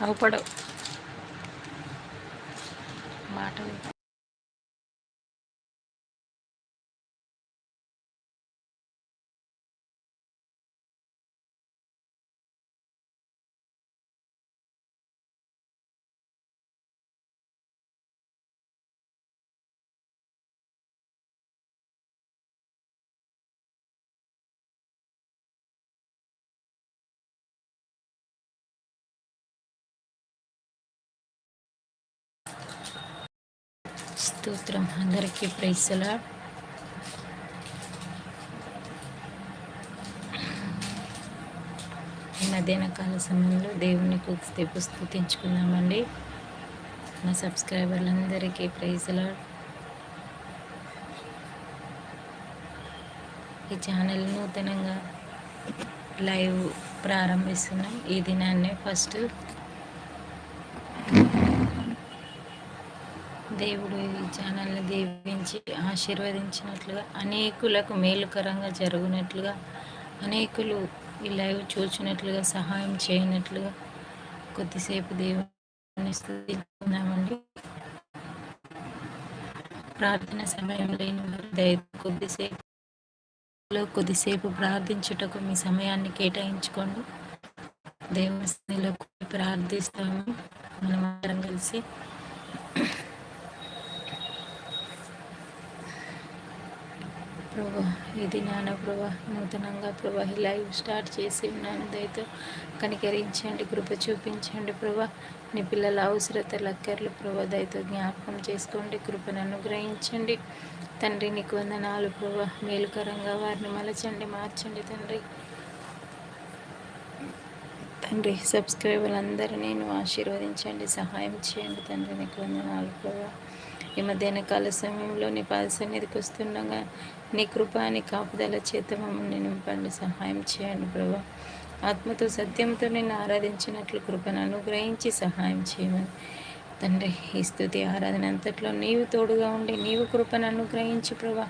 अवघड. స్తోత్రం అందరికీ ప్రైసలా ఈ మధ్యాహ్న కాల సమయంలో దేవుని కొద్దిసేపు స్థుతించుకుందామండి మా సబ్స్క్రైబర్లందరికీ ప్రైజులా ఈ ఛానల్ నూతనంగా లైవ్ ప్రారంభిస్తున్నాం. ఈ దినాన్నే ఫస్ట్ దేవుడు ఈ ఛానల్ని దీవించి ఆశీర్వదించినట్లుగా అనేకులకు మేలుకరంగా జరుగునట్లుగా అనేకులు ఈ లైవ్ చూచినట్లుగా సహాయం చేయనట్లుగా కొద్దిసేపు దేవుని స్థుతిస్తున్నామండి ప్రార్థన సమయం లేని వారు కొద్దిసేపు కొద్దిసేపు ప్రార్థించుటకు మీ సమయాన్ని కేటాయించుకోండి. దేవుని ప్రార్థిస్తాము. మనం కలిసి ప్రభా ఇది నాన్న ప్రభా నూతనంగా ప్రభా లైవ్ స్టార్ట్ చేసి ఉన్నాను. దయతో కనికరించండి కృప చూపించండి ప్రభా. నీ పిల్లల అవసరతలు అక్కర్లు ప్రభా దయతో జ్ఞాపకం చేసుకోండి కృపను అనుగ్రహించండి. తండ్రి నీకు వందనాలు ప్రభా. మేలుకరంగా వారిని మలచండి మార్చండి తండ్రి. తండ్రి సబ్స్క్రైబర్లందరినీ నేను ఆశీర్వదించండి సహాయం చేయండి తండ్రి నీకు వందనాలు ప్రభా. ఈ మధ్యాహ్న కాల సమయంలో నీ పాద సన్నిధికి వస్తుండగా నీ కృప నీ కాపుదల చేత మమ్మల్ని నింపండి సహాయం చేయండి ప్రభా. ఆత్మతో సత్యంతో నేను ఆరాధించినట్లు కృపను అనుగ్రహించి సహాయం చేయమని. తండ్రి ఈ స్థుతి ఆరాధన అంతట్లో నీవు తోడుగా ఉండి నీవు కృపను అనుగ్రహించి ప్రభా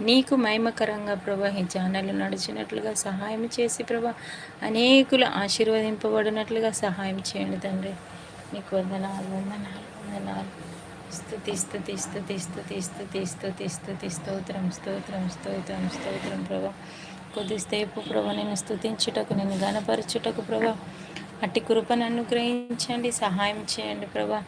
నీకు మహిమకరంగా ప్రభా ఈ ఛానల్ నడిచినట్లుగా సహాయం చేసి ప్రభా అనేకులు ఆశీర్వదింపబడినట్లుగా సహాయం చేయండి తండ్రి. నీకు వందనాలు వందనాలు వందనాలు. స్థుతి స్థుతి స్థుతి స్థుతి స్థుతి స్థుతి స్థుతి స్తోత్రం స్తోత్రం స్తోత్రం స్తోత్రం ప్రభా. కొద్దిసేపు ప్రభా నేను స్థుతించుటకు నేను గనపరచుటకు ప్రభా. అట్టి కృపను అనుగ్రహించండి సహాయం చేయండి ప్రభా.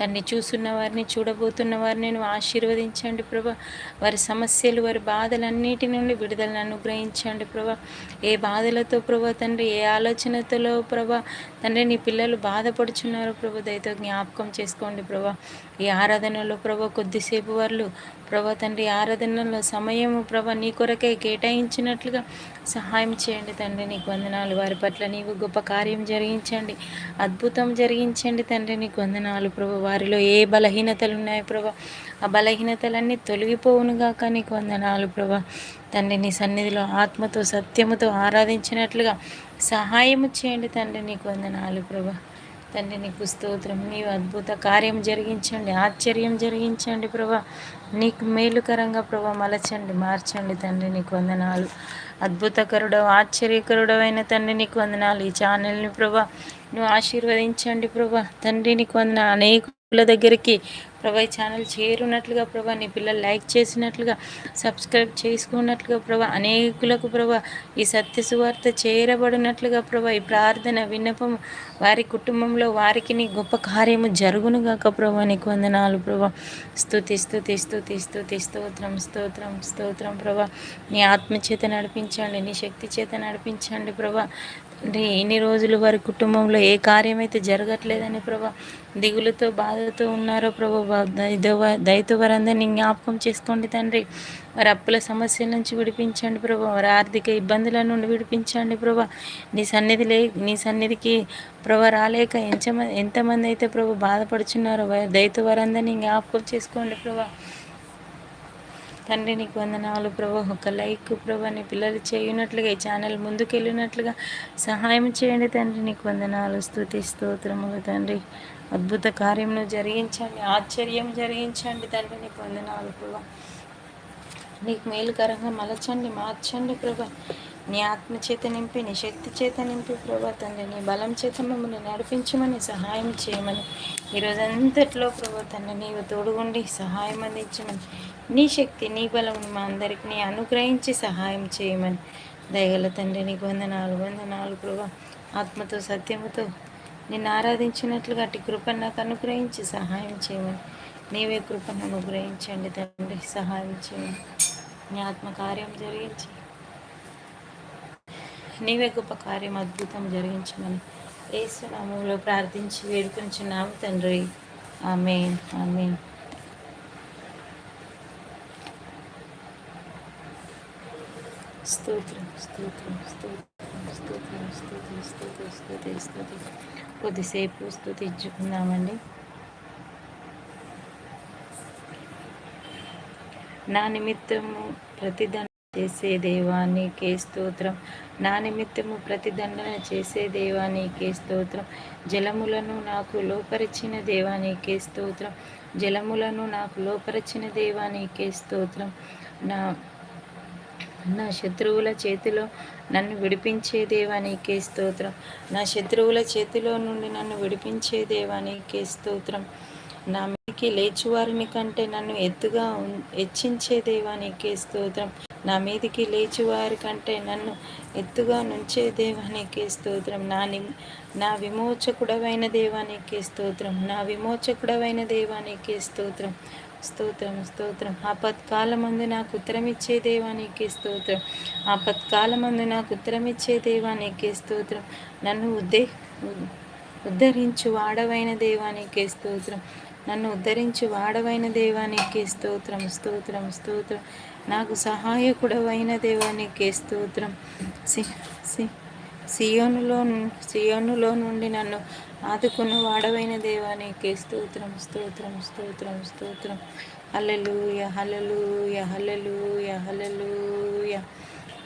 తన్ని చూస్తున్న వారిని చూడబోతున్న వారిని నేను ఆశీర్వదించండి ప్రభా. వారి సమస్యలు వారి బాధలన్నిటి నుండి విడుదలను అనుగ్రహించండి ప్రభా. ఏ బాధలతో ప్రభా తండ్రి ఏ ఆలోచనతో ప్రభా తండ్రి నీ పిల్లలు బాధపడుచున్నారు ప్రభా దయతో జ్ఞాపకం చేసుకోండి ప్రభా. ఈ ఆరాధనలో ప్రభా కొద్దిసేపు వాళ్ళు ప్రభా తండ్రి ఆరాధనలో సమయము ప్రభా నీ కొరకే కేటాయించినట్లుగా సహాయం చేయండి తండ్రి. నీకు వందనాలు. వారి పట్ల నీవు గొప్ప కార్యం జరిగించండి. అద్భుతం జరిగించండి తండ్రి. నీకు వందనాలు ప్రభు. వారిలో ఏ బలహీనతలు ఉన్నాయో ప్రభా ఆ బలహీనతలన్నీ తొలగిపోవునుగాక నీకు వందనాలు ప్రభా. తండ్రి నీ సన్నిధిలో ఆత్మతో సత్యముతో ఆరాధించినట్లుగా సహాయము చేయండి తండ్రి. నీకు వందనాలు ప్రభా. తండ్రి నీకు స్తోత్రం. నీవు అద్భుత కార్యం జరిగించండి. ఆశ్చర్యం జరిగించండి ప్రభా. నీకు మేలుకరంగా ప్రభా మలచండి మార్చండి తండ్రి నీకు వందనాలు. అద్భుతకరుడవు ఆశ్చర్యకరుడవైన తండ్రి నీకు వందనాలు. ఈ ఛానల్ని ప్రభా నువ్వు ఆశీర్వదించండి ప్రభా తండ్రి నీకు వందన అనేకుల దగ్గరికి ప్రభా ఈ ఛానల్ చేరున్నట్లుగా ప్రభా నీ పిల్లలు లైక్ చేసినట్లుగా సబ్స్క్రైబ్ చేసుకున్నట్లుగా ప్రభా అనేకులకు ప్రభా ఈ సత్య సువార్త చేరబడినట్లుగా ప్రభా ఈ ప్రార్థన విన్నపం వారి కుటుంబంలో వారికి నీ గొప్ప కార్యము జరుగునుగాక ప్రభా నీకు వందనాలు ప్రభా. స్థుతి స్థుతి స్థుతి స్థుతి స్తోత్రం స్తోత్రం స్తోత్రం ప్రభా. నీ ఆత్మచేత నడిపించండి నీ శక్తి చేత నడిపించండి ప్రభా. అంటే ఎన్ని రోజులు వారి కుటుంబంలో ఏ కార్యమైతే జరగట్లేదని ప్రభా దిగులతో బాధతో ఉన్నారో ప్రభా దయతో వారందరినీ జ్ఞాపకం చేసుకోండి తండ్రి. వారి అప్పుల సమస్యల నుంచి విడిపించండి ప్రభా వారి ఆర్థిక ఇబ్బందుల నుండి విడిపించండి ప్రభా. నీ సన్నిధి లే నీ సన్నిధికి ప్రభా రాలేక ఎంతమంది ఎంతమంది అయితే ప్రభా బాధపడుచున్నారో దయతో వారందరినీ జ్ఞాపకం చేసుకోండి ప్రభా. తండ్రి నీకు వందనాలు ప్రభా. ఒక లైక్ ప్రభా నీ పిల్లలు చేయనట్లుగా ఈ ఛానల్ ముందుకు వెళ్ళినట్లుగా సహాయం చేయండి తండ్రి. నీకు వందనాలు స్థుతి స్తోత్రములు తండ్రి. అద్భుత కార్యమును జరిగించండి ఆశ్చర్యం జరిగించండి తండ్రి. నీకు వందనాలు ప్రభా. నీకు మేలుకరంగా మలచండి మార్చండి ప్రభా. నీ ఆత్మ చేత నింపి నీ శక్తి చేత నింపి ప్రభా తండ్రి. నీ బలం చేత మమ్మల్ని నడిపించమని సహాయం చేయమని. ఈరోజంతట్లో ప్రభా తండ్రి నీవు తోడుగుండి సహాయం అందించమని నీ శక్తి నీ బలం మా అందరికి నీ అనుగ్రహించి సహాయం చేయమని దయగల తండ్రి నీకు వందనాలు వందనాలు ప్రభా. ఆత్మతో సత్యముతో నిన్ను ఆరాధించినట్లుగా అటు కృపను నాకు అనుగ్రహించి సహాయం చేయమని నీవే కృపను అనుగ్రహించండి తండ్రి సహాయం చేయమని. నీ ఆత్మకార్యం జరిగించి నీవే గొప్ప కార్యం అద్భుతం జరిగించమని ఏసునామంలో ప్రార్థించి వేడుకొంచున్నాము తండ్రి. ఆమె ఆమె స్తోత్రం స్తోత్రం స్తోత్రం స్తోత్రం స్తోత్రం స్తోత్రం స్తుతి కొద్దిసేపు స్తుతించుకుందామండి నా నిమిత్తము ప్రతిదండ చేసే దేవానికి స్తోత్రం. నా నిమిత్తము ప్రతిదండన చేసే దేవానికి స్తోత్రం. జలములను నాకు లోపరిచిన దేవానికి స్తోత్రం. జలములను నాకు లోపరిచిన దేవానికి స్తోత్రం. నా నా శత్రువుల చేతిలో నన్ను విడిపించే దేవానికి స్తోత్రం. నా శత్రువుల చేతిలో నుండి నన్ను విడిపించే దేవానికి స్తోత్రం. నా మీదకి లేచువారిని కంటే నన్ను ఎత్తుగా హెచ్చించే దేవానికి స్తోత్రం. నా మీదికి లేచివారి కంటే నన్ను ఎత్తుగా నుంచే దేవానికి స్తోత్రం. నా ని నా విమోచకుడవైన దేవానికి స్తోత్రం. నా విమోచకుడవైన దేవానికి స్తోత్రం. స్తోత్రం స్తోత్రం. ఆపత్కాలమందు నాకు ఉత్తరమిచ్చే దేవానికి స్తోత్రం. ఆపత్కాలమందు నాకు ఉత్తరమిచ్చే దేవానికి స్తోత్రం. నన్ను ఉద్దే ఉద్ధరించు వాడవైన దేవానికి స్తోత్రం. నన్ను ఉద్ధరించి వాడవైన దేవానికి స్తోత్రం. స్తోత్రం స్తోత్రం. నాకు సహాయకుడవైన దేవానికి స్తోత్రం. సి సి సియోనులో సియోనులో నుండి నన్ను ఆదుకున్న వాడవైన దేవానికి స్తోత్రం స్తోత్రం స్తోత్రం స్తోత్రం. హలలుయ యహలలు యహలలు యహలలు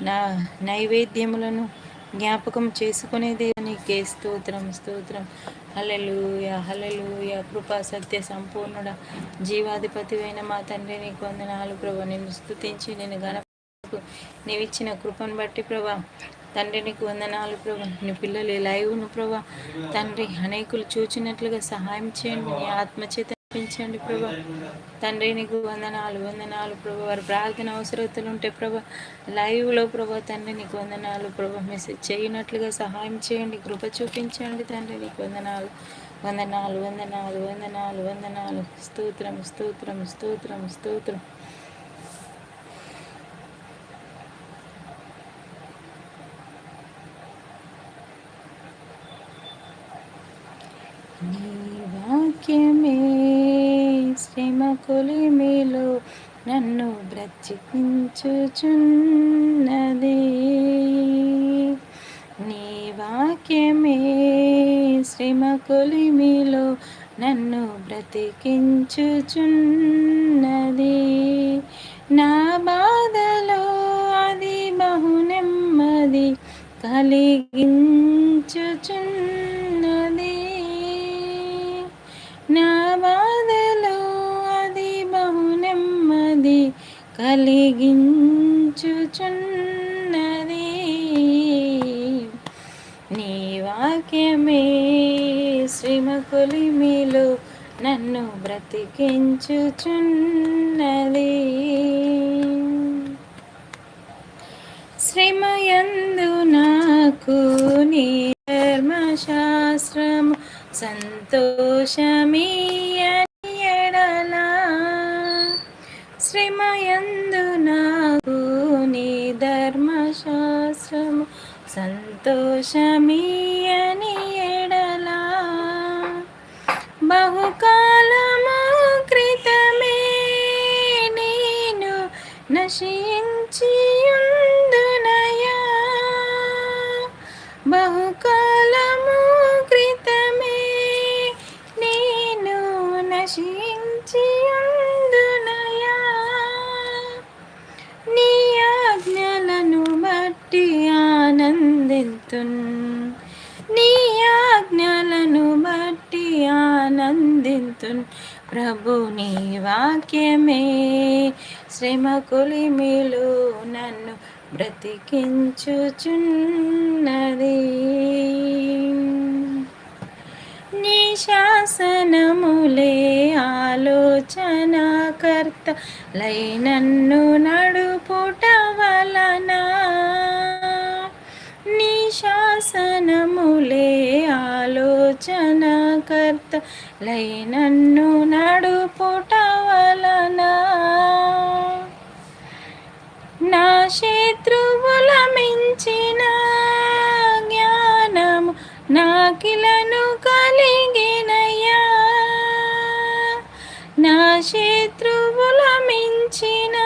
నా నైవేద్యములను జ్ఞాపకం చేసుకునే దేవానికి స్తోత్రం స్తోత్రం. యహలలు య కృపా సత్య సంపూర్ణుడ జీవాధిపతి అయిన మా తండ్రి నీకు వందనాలు ప్రభా. నేను స్థుతించి నేను గణ నీవిచ్చిన కృపను బట్టి ప్రభా తండ్రి నీకు వందనాలు ప్రభా. నీ పిల్లలు లైవ్ను ప్రభా? తండ్రి అనేకులు చూచినట్లుగా సహాయం చేయండి. నీ ఆత్మచేత పెంచండి ప్రభా. తండ్రి నీకు వందనాలు వందనాలు ప్రభా. వారి ప్రార్థన అవసరతలు ఉంటే ప్రభా లైవ్లో ప్రభా తండ్రి నీకు వందనాలు ప్రభా. మెసేజ్ చేయనట్లుగా సహాయం చేయండి. కృప చూపించండి తండ్రి నీకు వందనాలు వందనాలు వందనాలు వందనాలు వందనాలు. స్తోత్రం స్తోత్రం స్తోత్రం స్తోత్రం. నీ వాక్యమే శ్రమ కొలిమిలో నన్ను బ్రతికించుచున్నది. నీ వాక్యమే శ్రమ కొలిమిలో నన్ను బ్రతికించుచున్నది. నా బాధలో అది బహు నెమ్మది కలిగించుచున్నది కలిగించుచున్నది. నీ వాక్యమే శ్రీమకులి మీలో నన్ను బ్రతికించుచున్నది. శ్రీమయందు నాకు నీ ధర్మశాస్త్రము సంతోషమే. శ్రమయందు నాకు నీ ధర్మశాస్త్రము సంతోషమీయని ఎడలా. బహుకా ఆనందితున్ నీ ఆజ్ఞలను బట్టి ఆనందితున్. ప్రభు నీ వాక్యమే శ్రమ నన్ను బ్రతికించుచున్నది. నిశాసనములే ఆలోచనకర్త లైనన్ను నడుపుట వలనా నిశాసనములే ఆలోచనకర్త లైనన్ను నడుపుట వలన. నా శత్రువుల మించిన జ్ఞానము నాకిలను కలిగినయ్యా. నా శత్రువుల మించిన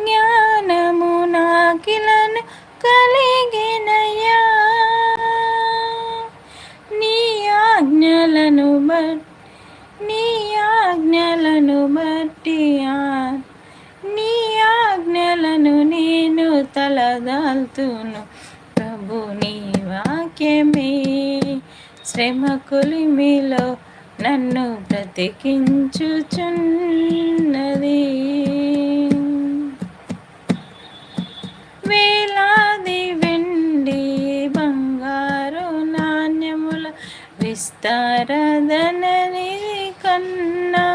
జ్ఞానము నాకిలను కలిగిన నీ ఆజ్ఞలను బట్టి నీ ఆజ్ఞలను నేను తలదాల్తును. ప్రభు నీ వాక్యమే శ్రమ కొలిమిలో నన్ను బ్రతికించుచున్. తరదనని కన్నా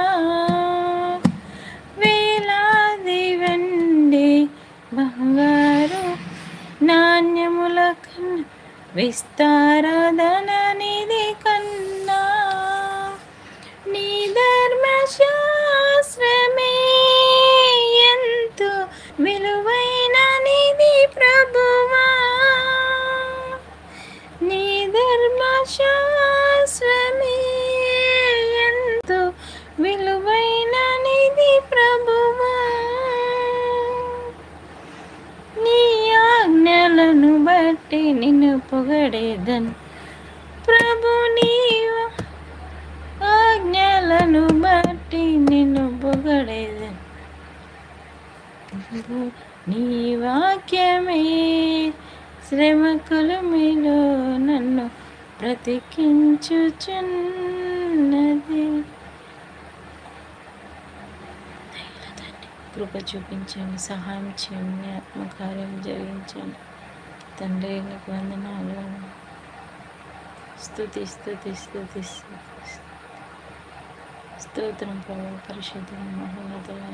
వేలాది వెండి బంగారు నాణ్యముల కన్నా విస్తారదననిది కన్నా నీ ధర్మశా నిన్ను పొగడేదన్ ప్రభు నీవు ఆజ్ఞలను బట్టి నిన్ను పొగడేదన్ నీ వాక్యమే శ్రమకులు మీలో నన్ను బ్రతికించుచున్నది. కృప చూపించండి సహాయం చేయండి ఆత్మకార్యం జరిగించండి. తండ్రి నీకు వందనాలు. స్థుతి స్థుతి స్థుతి స్తోత్రం ప్రభు పరిశుద్ధ మహోన్నతగా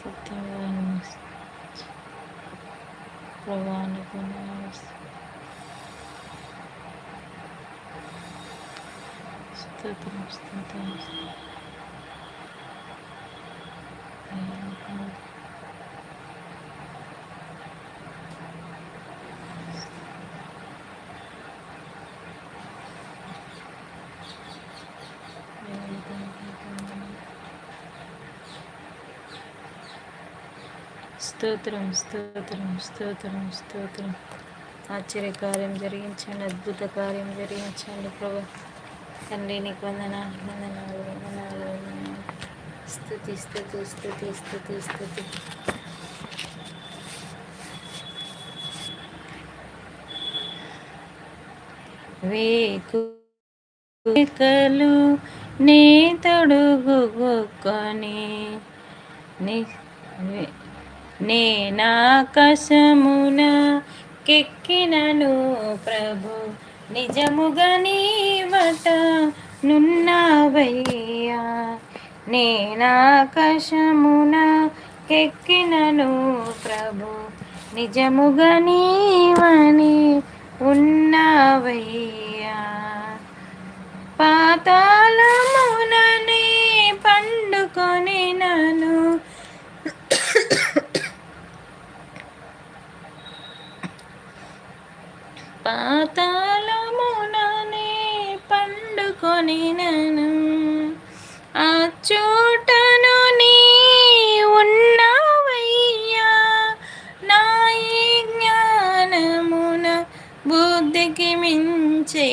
సత్యంగా ప్రభానికి స్తోత్రం స్తోత్రం. స్తోత్రం స్తోత్రం స్తోత్రం స్తోత్రం. ఆశ్చర్యకార్యం జరిగించండి అద్భుత కార్యం జరిగించండి ప్రభు. తండ్రి నీకు వందనాలు వందనాలు వందనాలు వందనాలు. స్థుతి స్థుతి స్థుతి స్థుతి స్థుతి వేకులు నే తొడుగు కొని నేనాకాశమున కెక్కినను ప్రభు. నిజముగా నీవట నున్నావయ్యా. నేనాకాశమున కెక్కినను ప్రభు. నిజముగా నీవని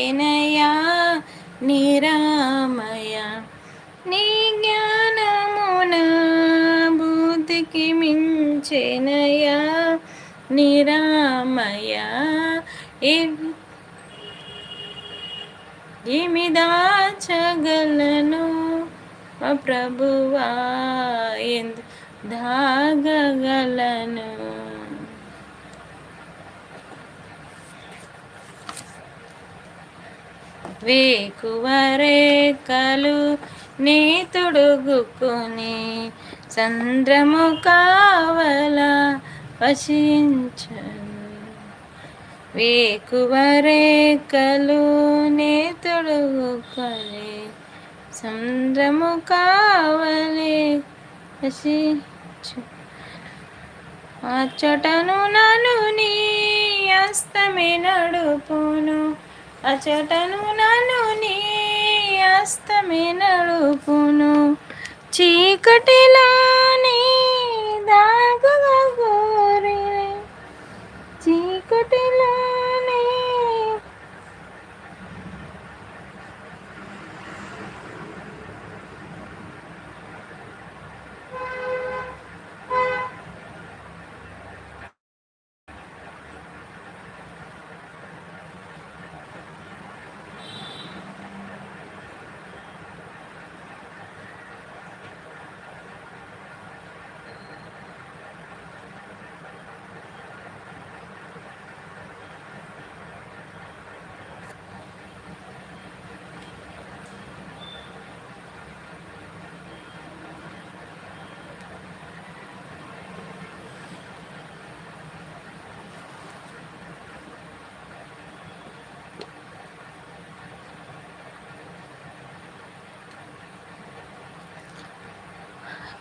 మించినయా నిరామయ నీ జ్ఞానమున బుద్ధికి మించినయా నిరామయ ఏమి దాచగలను మా ప్రభువా ఎందు దాగగలను? వేకువరేకలు నీ తొడుగుకుని చంద్రము కావల వశించను. వేకువరేకలు నీ తొడుగుకొని చంద్రము కావలి వశించు. అచ్చటను నను నీ అస్తమి నడుపును అచటను నను నీ అస్తమే నడుపును. చీకటిలోని దాగోరి చీకటిలో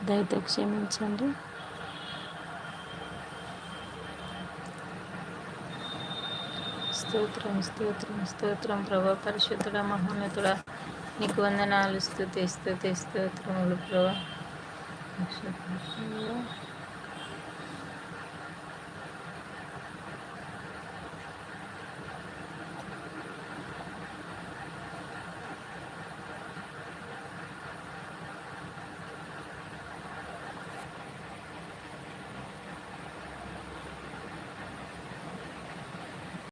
దయతో క్షమించండి. స్తోత్రం స్తోత్రం స్తోత్రం. ప్రభా పరిశుద్ధుడ మహోన్నతుడ నీకు వందనాలు. స్థుతి స్థుతి స్తోత్రములు ప్రభా.